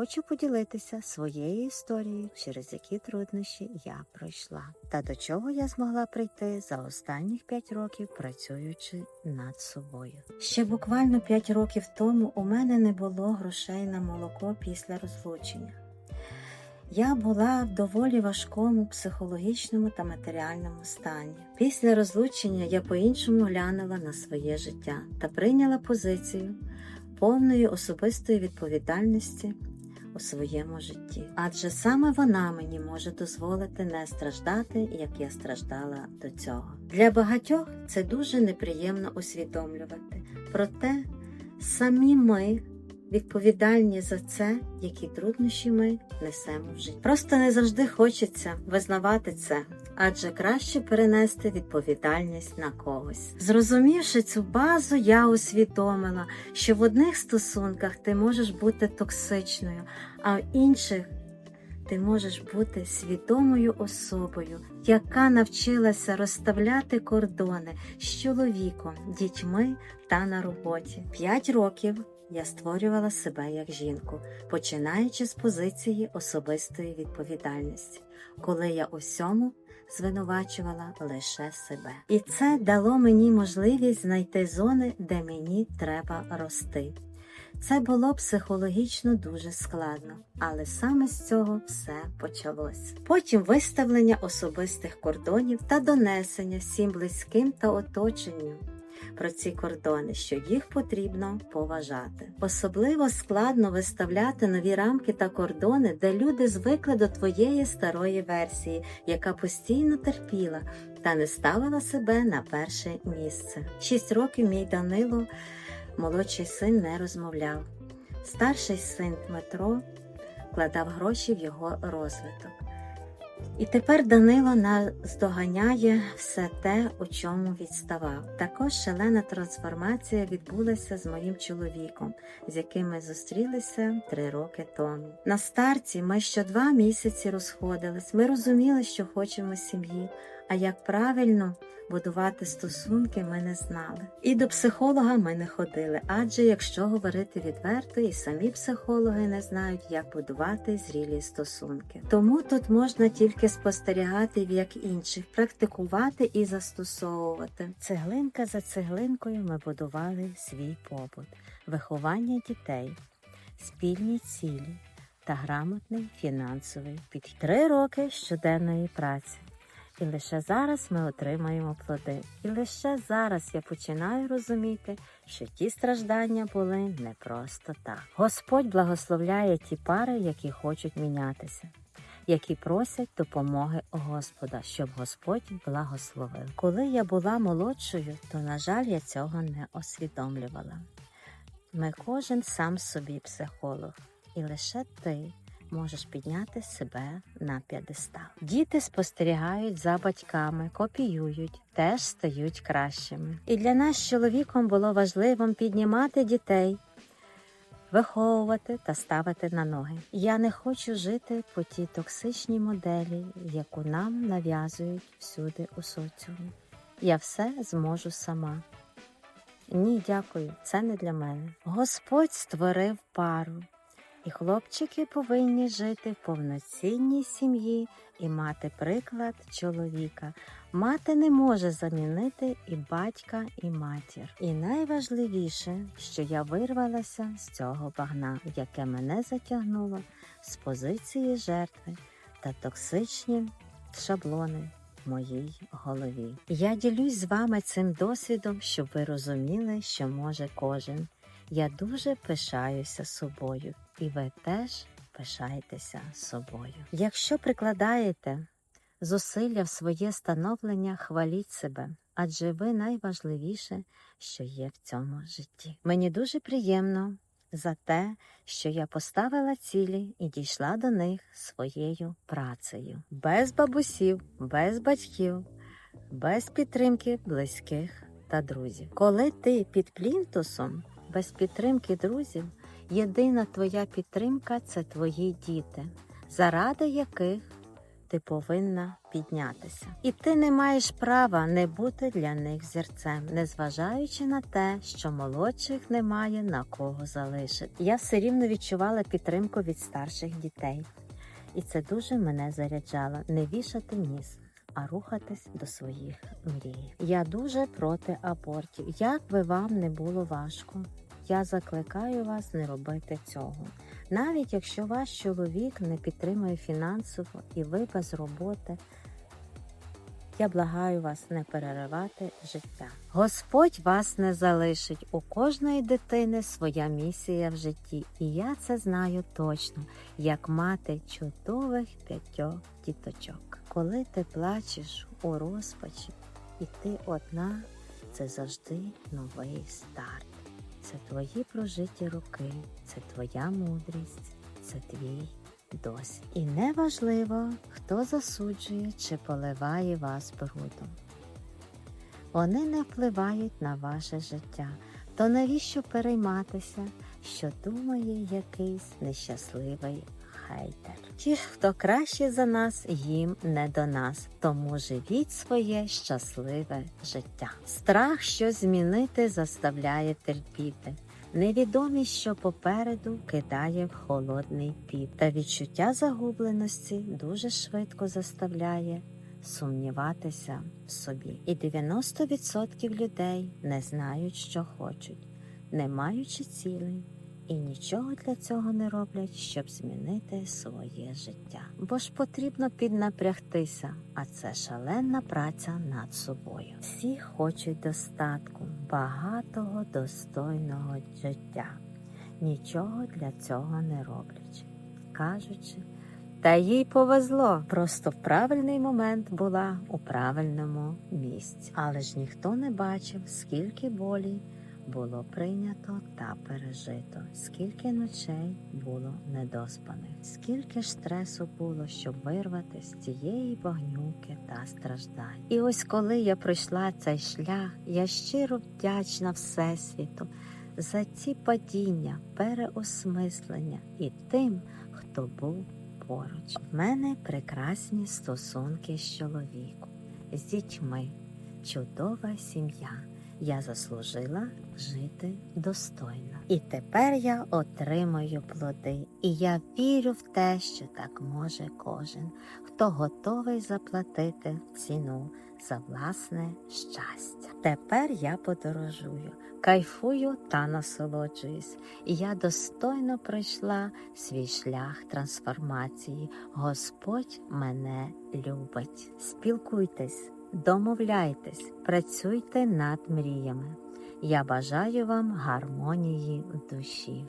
хочу поділитися своєю історією, через які труднощі я пройшла, та до чого я змогла прийти за останніх 5 років, працюючи над собою. Ще буквально 5 років тому у мене не було грошей на молоко після розлучення. Я була в доволі важкому психологічному та матеріальному стані. Після розлучення я по-іншому глянула на своє життя та прийняла позицію повної особистої відповідальності у своєму житті. Адже саме вона мені може дозволити не страждати, як я страждала до цього. Для багатьох це дуже неприємно усвідомлювати. Проте самі ми відповідальні за це, які труднощі ми несемо в житті. Просто не завжди хочеться визнавати це, адже краще перенести відповідальність на когось. Зрозумівши цю базу, я усвідомила, що в одних стосунках ти можеш бути токсичною, а в інших ти можеш бути свідомою особою, яка навчилася розставляти кордони з чоловіком, дітьми та на роботі. П'ять років я створювала себе як жінку, починаючи з позиції особистої відповідальності, коли я усьому звинувачувала лише себе. І це дало мені можливість знайти зони, де мені треба рости. Це було психологічно дуже складно, але саме з цього все почалось. Потім виставлення особистих кордонів та донесення всім близьким та оточенню про ці кордони, що їх потрібно поважати. Особливо складно виставляти нові рамки та кордони, де люди звикли до твоєї старої версії, яка постійно терпіла та не ставила себе на перше місце. Шість років мій Данило, молодший син, не розмовляв. Старший син Дмитро вкладав гроші в його розвиток. І тепер Данило наздоганяє все те, у чому відставав. Також шалена трансформація відбулася з моїм чоловіком, з яким ми зустрілися три роки тому. На старті ми ще два місяці розходились. Ми розуміли, що хочемо сім'ї, а як правильно будувати стосунки ми не знали. І до психолога ми не ходили, адже якщо говорити відверто, і самі психологи не знають, як будувати зрілі стосунки. Тому тут можна тільки спостерігати, як інших, практикувати і застосовувати. Цеглинка за цеглинкою ми будували свій побут, виховання дітей, спільні цілі та грамотний фінансовий підхід. Три роки щоденної праці. І лише зараз ми отримаємо плоди. І лише зараз я починаю розуміти, що ті страждання були не просто так. Господь благословляє ті пари, які хочуть мінятися, які просять допомоги у Господа, щоб Господь благословив. Коли я була молодшою, то, на жаль, я цього не усвідомлювала. Ми кожен сам собі психолог, і лише ти можеш підняти себе на п'єдестал. Діти спостерігають за батьками, копіюють, теж стають кращими. І для нас чоловіком було важливим піднімати дітей. Виховувати та ставити на ноги. Я не хочу жити по тій токсичній моделі, яку нам нав'язують всюди у соціумі. Я все зможу сама. Ні, дякую, це не для мене. Господь створив пару, і хлопчики повинні жити в повноцінній сім'ї і мати приклад чоловіка. Мати не може замінити і батька, і матір. І найважливіше, що я вирвалася з цього багна, яке мене затягнуло з позиції жертви та токсичні шаблони моїй голові. Я ділюсь з вами цим досвідом, щоб ви розуміли, що може кожен. Я дуже пишаюся собою, і ви теж пишайтеся собою. Якщо прикладаєте зусилля в своє становлення, хваліть себе, адже ви найважливіше, що є в цьому житті. Мені дуже приємно за те, що я поставила цілі і дійшла до них своєю працею, без бабусів, без батьків, без підтримки близьких та друзів. Коли ти під плінтусом, без підтримки друзів, єдина твоя підтримка це твої діти, заради яких ти повинна піднятися. І ти не маєш права не бути для них зірцем, незважаючи на те, що молодших немає на кого залишити. Я все рівно відчувала підтримку від старших дітей, і це дуже мене заряджало не вішати ніс. А рухатись до своїх мрій. Я дуже проти абортів. Як би вам не було важко, я закликаю вас не робити цього. Навіть якщо ваш чоловік не підтримує фінансово і ви без роботи, я благаю вас не переривати життя. Господь вас не залишить. У кожної дитини своя місія в житті, і я це знаю точно, як мати чудових п'ятьох діточок. Коли ти плачеш у розпачі, і ти одна, це завжди новий старт. Це твої прожиті роки, це твоя мудрість, це твій досвід. І неважливо, хто засуджує чи поливає вас брудом. Вони не впливають на ваше життя. То навіщо перейматися, що думає якийсь нещасливий хейтер? Ті, хто краще за нас, їм не до нас, тому живіть своє щасливе життя. Страх, що змінити, заставляє терпіти. Невідомість, що попереду кидає в холодний піт, та відчуття загубленості дуже швидко заставляє сумніватися в собі. І 90% людей не знають, що хочуть, не маючи цілей, і нічого для цього не роблять, щоб змінити своє життя. Бо ж потрібно піднапрягтися, а це шаленна праця над собою. Всі хочуть достатку, багатого, достойного життя, нічого для цього не роблячи, кажучи. Та їй повезло, просто в правильний момент була у правильному місці. Але ж ніхто не бачив, скільки болі було прийнято та пережито, скільки ночей було недоспаних, скільки ж стресу було, щоб вирвати з цієї багнюки та страждань. І ось коли я пройшла цей шлях, я щиро вдячна Всесвіту за ці падіння, переосмислення і тим, хто був поруч. В мене прекрасні стосунки з чоловіком, з дітьми, чудова сім'я. Я заслужила жити достойно. І тепер я отримую плоди, і я вірю в те, що так може кожен, хто готовий заплатити ціну за власне щастя. Тепер я подорожую, кайфую та насолоджуюсь, і я достойно пройшла свій шлях трансформації. Господь мене любить. Спілкуйтесь. Домовляйтесь, працюйте над мріями. Я бажаю вам гармонії в душі.